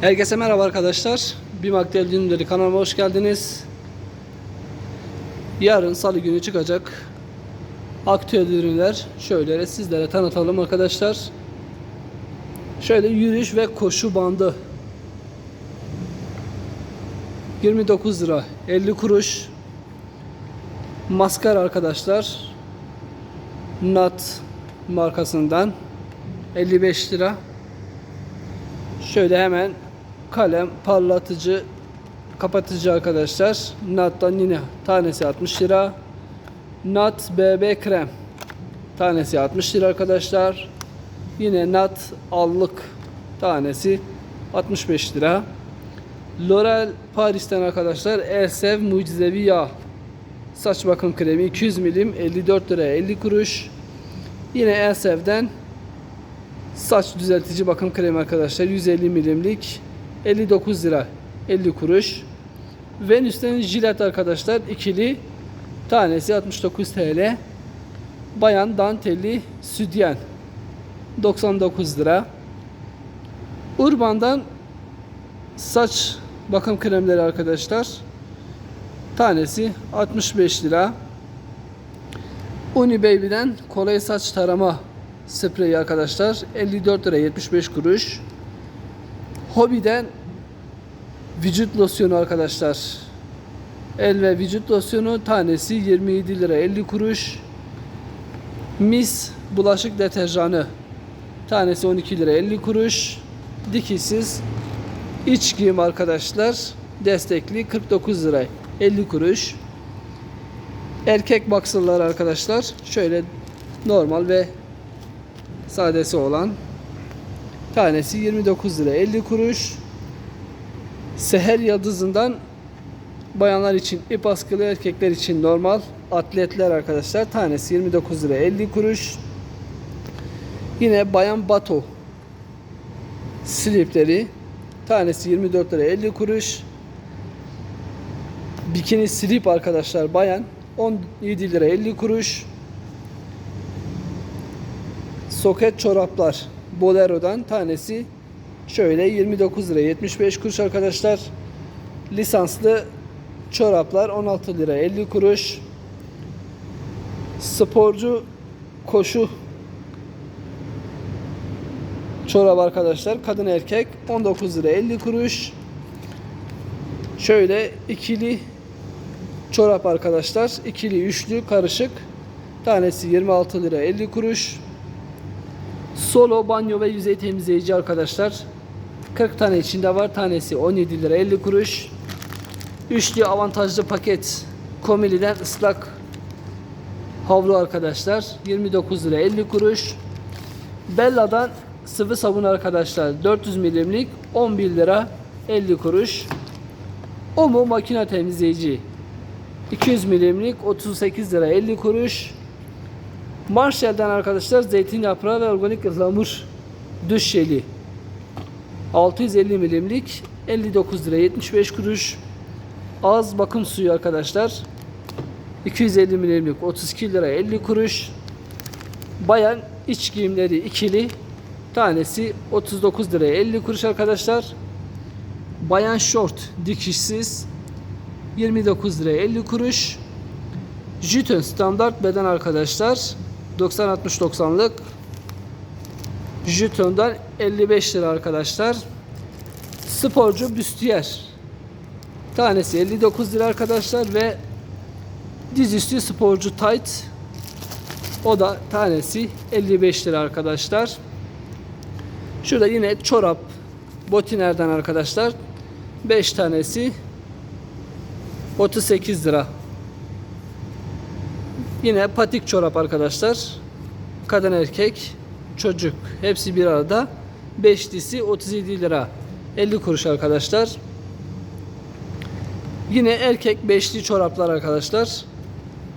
Herkese merhaba arkadaşlar. Bir Maktel Ürünleri kanalıma hoş geldiniz. Yarın salı günü çıkacak aktüel ürünler şöyle sizlere tanıtalım arkadaşlar. Şöyle yürüyüş ve koşu bandı 29 lira 50 kuruş maskara arkadaşlar Nat markasından 55 lira Şöyle hemen kalem parlatıcı kapatıcı arkadaşlar. Nat'tan yine tanesi 60 lira. Nat BB krem tanesi 60 lira arkadaşlar. Yine Nat allık tanesi 65 lira. L'Oreal Paris'ten arkadaşlar Elsev Mucizevi Yağ saç bakım kremi 200 milim 54 lira 50 kuruş. Yine Elsev'den Saç düzeltici bakım kremi arkadaşlar 150 milimlik 59 lira 50 kuruş. Venüs'ten jilet arkadaşlar ikili tanesi 69 TL. Bayan dantelli sütyen 99 lira. Urban'dan saç bakım kremleri arkadaşlar tanesi 65 lira. Uni Baby'den kolay saç tarama spreyi arkadaşlar 54 lira 75 kuruş. Hobby'den vücut losyonu arkadaşlar. El ve vücut losyonu tanesi 27 lira 50 kuruş. Mis bulaşık deterjanı tanesi 12 lira 50 kuruş. Dikişsiz iç giyim arkadaşlar destekli 49 lira 50 kuruş. Erkek boxerlar arkadaşlar şöyle normal ve sadesi olan tanesi 29 lira 50 kuruş. Seher yıldızından bayanlar için ip askılı erkekler için normal atletler arkadaşlar tanesi 29 lira 50 kuruş. Yine bayan bato slipleri tanesi 24 lira 50 kuruş. Bikini slip arkadaşlar bayan 17 lira 50 kuruş. Soket çoraplar Bolero'dan tanesi şöyle 29 lira 75 kuruş arkadaşlar. Lisanslı çoraplar 16 lira 50 kuruş. Sporcu koşu çorap arkadaşlar kadın erkek 19 lira 50 kuruş. Şöyle ikili çorap arkadaşlar ikili üçlü karışık tanesi 26 lira 50 kuruş. Solo banyo ve yüzey temizleyici arkadaşlar. 40 tane içinde var. Tanesi 17 lira 50 kuruş. Üçlü avantajlı paket Komili'den ıslak havlu arkadaşlar. 29 lira 50 kuruş. Bella'dan sıvı sabun arkadaşlar. 400 milimlik 11 lira 50 kuruş. Omo makine temizleyici 200 milimlik 38 lira 50 kuruş. Marshall'den arkadaşlar zeytin yaprağı ve organik ıhlamur duş jeli 650 milimlik 59 lira 75 kuruş. Ağız bakım suyu arkadaşlar 250 milimlik 32 lira 50 kuruş. Bayan iç giyimleri ikili tanesi 39 lira 50 kuruş arkadaşlar. Bayan şort dikişsiz 29 lira 50 kuruş. Jütön standart beden arkadaşlar 90-60-90'lık Jüton'dan 55 lira arkadaşlar. Sporcu büstiyer. Tanesi 59 lira arkadaşlar ve dizüstü sporcu tight o da tanesi 55 lira arkadaşlar. Şurada yine çorap botinerden arkadaşlar 5 tanesi 38 lira Yine patik çorap arkadaşlar. Kadın erkek çocuk hepsi bir arada. Beşlisi 37 lira 50 kuruş arkadaşlar. Yine erkek beşli çoraplar arkadaşlar.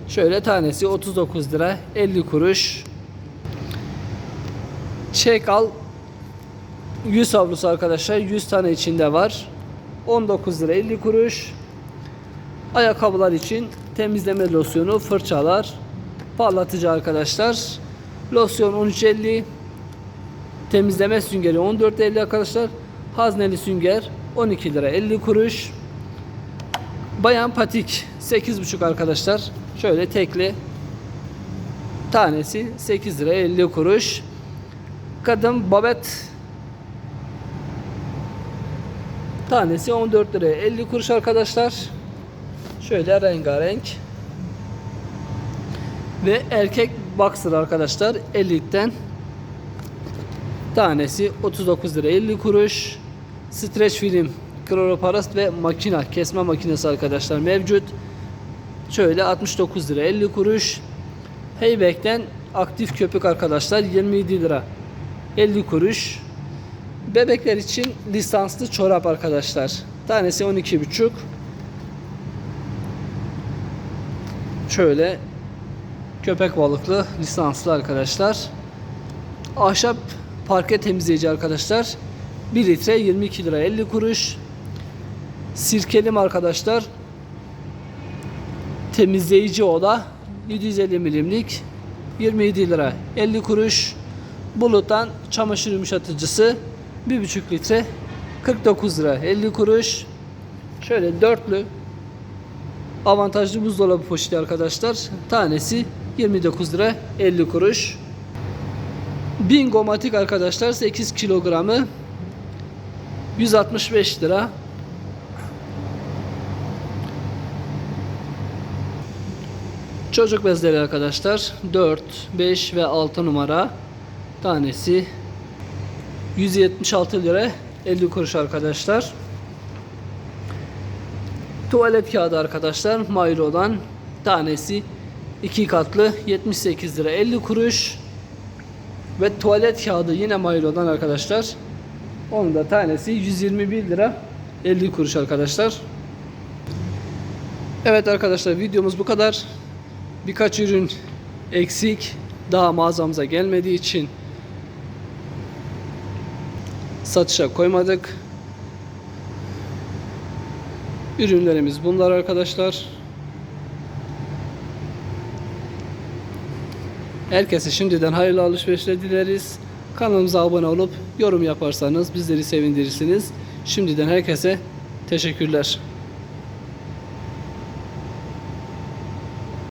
Şöyle tanesi 39 lira 50 kuruş. Çek al 100 havlusu arkadaşlar 100 tane içinde var. 19 lira 50 kuruş. Ayakkabılar için temizleme losyonu, fırçalar, parlatıcı arkadaşlar. Losyon 13.50, temizleme süngeri 14.50 arkadaşlar. Hazneli sünger 12 lira 50 kuruş. Bayan patik 8,5 arkadaşlar. Şöyle tekli tanesi 8 lira 50 kuruş. Kadın babet tanesi 14 lira 50 kuruş arkadaşlar. Şöyle rengarenk. Ve erkek boxer arkadaşlar 50'den tanesi 39 lira 50 kuruş. Streç film, kloroparast ve makina kesme makinesi arkadaşlar mevcut. Şöyle 69 lira 50 kuruş. Heybek'ten aktif köpük arkadaşlar 27 lira 50 kuruş. Bebekler için lisanslı çorap arkadaşlar. Tanesi 12,5. Şöyle köpek balıklı lisanslı arkadaşlar. Ahşap parke temizleyici arkadaşlar. 1 litre 22 lira 50 kuruş. Sirkelim arkadaşlar. Temizleyici oda 750 milimlik 27 lira 50 kuruş. Bulut'tan çamaşır yumuşatıcısı 1,5 litre 49 lira 50 kuruş. Şöyle dörtlü avantajlı buzdolabı poşeti arkadaşlar. Tanesi 29 lira 50 kuruş. Bingo matik arkadaşlar 8 kilogramı 165 lira. Çocuk bezleri arkadaşlar 4, 5 ve 6 numara tanesi 176 lira 50 kuruş arkadaşlar. Tuvalet kağıdı arkadaşlar Mailo'dan tanesi 2 katlı 78 lira 50 kuruş. Ve tuvalet kağıdı yine Mailo'dan arkadaşlar. Onun da tanesi 121 lira 50 kuruş arkadaşlar. Evet arkadaşlar videomuz bu kadar. Birkaç ürün eksik daha mağazamıza gelmediği için satışa koymadık. Ürünlerimiz bunlar arkadaşlar. Herkese şimdiden hayırlı alışverişler dileriz. Kanalımıza abone olup yorum yaparsanız bizleri sevindirirsiniz. Şimdiden herkese teşekkürler.